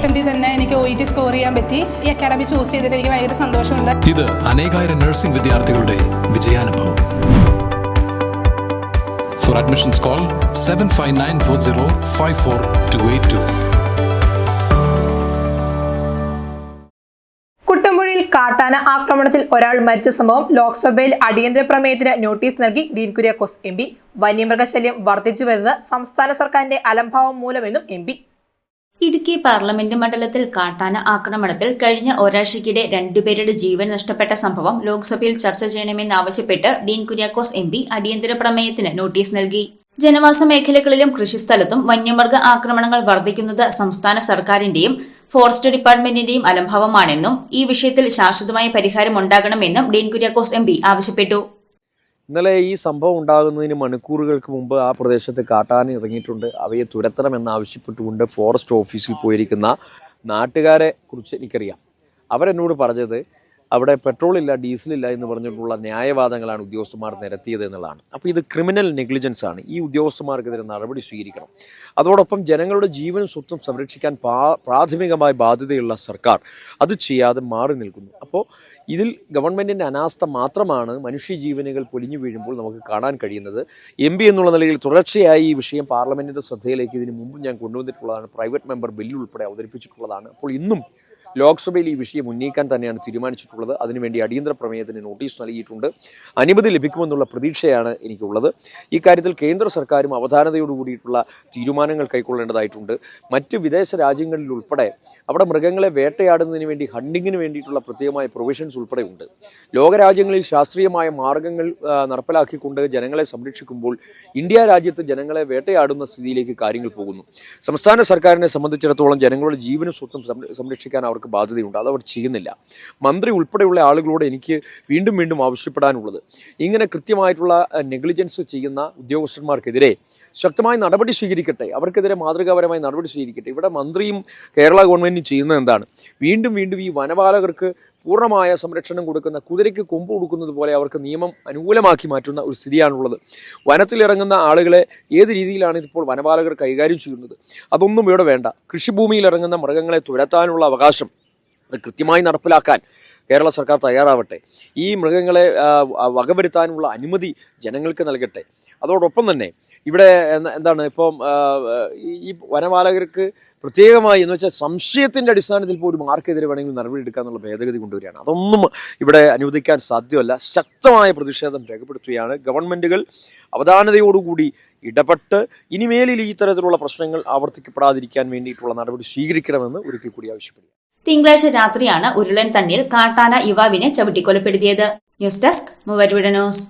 അറ്റംപ്റ്റിൽ തന്നെ എനിക്ക് O E T score ചെയ്യാൻ പറ്റി. ഈ അക്കാഡമി ചൂസ് ചെയ്തിട്ട് എനിക്ക് ഭയങ്കര സന്തോഷമുണ്ട്. ഇത് അനേകായിരം നഴ്സിംഗ് വിദ്യാർത്ഥികളുടെ വിജയാനുഭവം. For admissions call seven five nine four zero five four two eight two കുട്ടമ്പുഴയിൽ കാട്ടാന ആക്രമണത്തിൽ ഒരാൾ മരിച്ച സംഭവം ലോക്സഭയിൽ അടിയന്തര പ്രമേയത്തിന് നോട്ടീസ് നൽകി ഡീൻ കുര്യാക്കോസ് എം പി. വന്യമൃഗശല്യം വർദ്ധിച്ചു വരുന്നത് സംസ്ഥാന സർക്കാരിന്റെ അലംഭാവം മൂലമെന്നും എം പി. ഇടുക്കി പാർലമെന്റ് മണ്ഡലത്തിൽ കാട്ടാന ആക്രമണത്തിൽ കഴിഞ്ഞ ഒരാഴ്ചയ്ക്കിടെ രണ്ടുപേരുടെ ജീവൻ നഷ്ടപ്പെട്ട സംഭവം ലോക്സഭയിൽ ചർച്ച ചെയ്യണമെന്നാവശ്യപ്പെട്ട് ഡീൻ കുര്യാക്കോസ് എം അടിയന്തര പ്രമേയത്തിന് നോട്ടീസ് നൽകി. ജനവാസ മേഖലകളിലും കൃഷിസ്ഥലത്തും വന്യമൃഗ ആക്രമണങ്ങൾ വർദ്ധിക്കുന്നത് സംസ്ഥാന സർക്കാരിന്റെയും ഫോറസ്റ്റ് ഡിപ്പാർട്ട്മെന്റിന്റെയും അലംഭാവമാണെന്നും ഈ വിഷയത്തിൽ ശാശ്വതമായ പരിഹാരം ഉണ്ടാകണമെന്നും ഡീൻ കുര്യാക്കോസ് എംപി ആവശ്യപ്പെട്ടു. ഇന്നലെ ഈ സംഭവം ഉണ്ടാകുന്നതിന് മണിക്കൂറുകൾക്ക് മുമ്പ് ആ പ്രദേശത്ത് കാട്ടാന ഇറങ്ങിയിട്ടുണ്ട്. അവയെ തുരത്തണമെന്നാവശ്യപ്പെട്ടുകൊണ്ട് ഫോറസ്റ്റ് ഓഫീസിൽ പോയിരിക്കുന്ന നാട്ടുകാരെ കുറിച്ച് എനിക്കറിയാം. അവരെന്നോട് പറഞ്ഞത് അവിടെ പെട്രോൾ ഇല്ല ഡീസലില്ല എന്ന് പറഞ്ഞിട്ടുള്ള ന്യായവാദങ്ങളാണ് ഉദ്യോഗസ്ഥന്മാർ നിരത്തിയത് എന്നുള്ളതാണ്. അപ്പോൾ ഇത് ക്രിമിനൽ നെഗ്ലിജൻസ് ആണ്. ഈ ഉദ്യോഗസ്ഥന്മാർക്കെതിരെ നടപടി സ്വീകരിക്കണം. അതോടൊപ്പം ജനങ്ങളുടെ ജീവനും സ്വത്തും സംരക്ഷിക്കാൻ പ്രാഥമികമായ ബാധ്യതയുള്ള സർക്കാർ അത് ചെയ്യാതെ മാറി നിൽക്കുന്നു. അപ്പോൾ ഇതിൽ ഗവൺമെന്റിന്റെ അനാസ്ഥ മാത്രമാണ് മനുഷ്യജീവനുകൾ പൊലിഞ്ഞു വീഴുമ്പോൾ നമുക്ക് കാണാൻ കഴിയുന്നത്. എം പി എന്നുള്ള നിലയിൽ തുടർച്ചയായി ഈ വിഷയം പാർലമെന്റിന്റെ ശ്രദ്ധയിലേക്ക് ഇതിനു മുമ്പ് ഞാൻ കൊണ്ടുവന്നിട്ടുള്ളതാണ്. പ്രൈവറ്റ് മെമ്പർ ബില്ലുൾപ്പെടെ അവതരിപ്പിച്ചിട്ടുള്ളതാണ്. അപ്പോൾ ഇന്നും ലോക്സഭയിൽ ഈ വിഷയം ഉന്നയിക്കാൻ തന്നെയാണ് തീരുമാനിച്ചിട്ടുള്ളത്. അതിനുവേണ്ടി അടിയന്തര പ്രമേയത്തിന് നോട്ടീസ് നൽകിയിട്ടുണ്ട്. അനുമതി ലഭിക്കുമെന്നുള്ള പ്രതീക്ഷയാണ് എനിക്കുള്ളത്. ഈ കാര്യത്തിൽ കേന്ദ്ര സർക്കാരും അവധാനതയോട് കൂടിയിട്ടുള്ള തീരുമാനങ്ങൾ കൈക്കൊള്ളേണ്ടതായിട്ടുണ്ട്. മറ്റ് വിദേശ രാജ്യങ്ങളിൽ ഉൾപ്പെടെ അവിടെ മൃഗങ്ങളെ വേട്ടയാടുന്നതിന് വേണ്ടി ഹണ്ടിങ്ങിന് വേണ്ടിയിട്ടുള്ള പ്രത്യേകമായ പ്രൊവിഷൻസ് ഉൾപ്പെടെ ഉണ്ട്. ലോകരാജ്യങ്ങളിൽ ശാസ്ത്രീയമായ മാർഗങ്ങൾ നടപ്പിലാക്കിക്കൊണ്ട് ജനങ്ങളെ സംരക്ഷിക്കുമ്പോൾ ഇന്ത്യ രാജ്യത്ത് ജനങ്ങളെ വേട്ടയാടുന്ന സ്ഥിതിയിലേക്ക് കാര്യങ്ങൾ പോകുന്നു. സംസ്ഥാന സർക്കാരിനെ സംബന്ധിച്ചിടത്തോളം ജനങ്ങളുടെ ജീവനും സ്വത്തും സംരക്ഷിക്കാൻ സംരക്ഷിക്കാൻ അവർക്ക് ബാധ്യതയുണ്ട്. അത് അവർ ചെയ്യുന്നില്ല. മന്ത്രി ഉൾപ്പെടെയുള്ള ആളുകളോട് എനിക്ക് വീണ്ടും വീണ്ടും ആവശ്യപ്പെടാനുള്ളത്. ഇങ്ങനെ കൃത്യമായിട്ടുള്ള നെഗ്ലിജൻസ് ചെയ്യുന്ന ഉദ്യോഗസ്ഥന്മാർക്കെതിരെ ശക്തമായ നടപടി സ്വീകരിക്കട്ടെ. അവർക്കെതിരെ മാതൃകാപരമായ നടപടി സ്വീകരിക്കട്ടെ. ഇവിടെ മന്ത്രിയും കേരള ഗവൺമെന്റും ചെയ്യുന്നത് എന്താണ്? വീണ്ടും വീണ്ടും ഈ വനപാലകർക്ക് പൂർണമായ സംരക്ഷണം കൊടുക്കുന്ന കുതിരയ്ക്ക് കൊമ്പ് കൊടുക്കുന്നത് പോലെ അവർക്ക് നിയമം അനുകൂലമാക്കി മാറ്റുന്ന ഒരു സ്ഥിതിയാണുള്ളത്. വനത്തിലിറങ്ങുന്ന ആളുകളെ ഏത് രീതിയിലാണ് ഇതിപ്പോൾ വനപാലകർ കൈകാര്യം ചെയ്യുന്നത്? അതൊന്നും ഇവിടെ വേണ്ട. കൃഷിഭൂമിയിൽ ഇറങ്ങുന്ന മൃഗങ്ങളെ തുരത്താനുള്ള അവകാശം അത് കൃത്യമായി നടപ്പിലാക്കാൻ കേരള സർക്കാർ തയ്യാറാവട്ടെ. ഈ മൃഗങ്ങളെ വകവരുത്താനുള്ള അനുമതി ജനങ്ങൾക്ക് നൽകട്ടെ. അതോടൊപ്പം തന്നെ ഇവിടെ എന്താണ് ഇപ്പം ഈ- വനപാലകർക്ക് പ്രത്യേകമായി എന്ന് വെച്ചാൽ സംശയത്തിന്റെ അടിസ്ഥാനത്തിൽ പോലും ആർക്കെതിരെ വേണമെങ്കിലും നടപടി എടുക്കാന്നുള്ള ഭേദഗതി കൊണ്ടുവരികയാണ്. അതൊന്നും ഇവിടെ അനുവദിക്കാൻ സാധ്യമല്ല. ശക്തമായ പ്രതിഷേധം രേഖപ്പെടുത്തുകയാണ് ഗവൺമെന്റുകൾ അവധാനതയോടുകൂടി ഇടപെട്ട് ഇനിമേലിൽ ഈ തരത്തിലുള്ള പ്രശ്നങ്ങൾ ആവർത്തിക്കപ്പെടാതിരിക്കാൻ വേണ്ടിയിട്ടുള്ള നടപടി സ്വീകരിക്കണമെന്ന് ഒരിക്കൽ കൂടി ആവശ്യപ്പെടുക തിങ്കളാഴ്ച രാത്രിയാണ് ഉരുളൻ തണ്ണിൽ കാട്ടാന യുവാവിനെ ചവിട്ടിക്കൊലപ്പെടുത്തിയത്. ന്യൂസ് ഡെസ്ക് മൂവരുടെ ന്യൂസ്.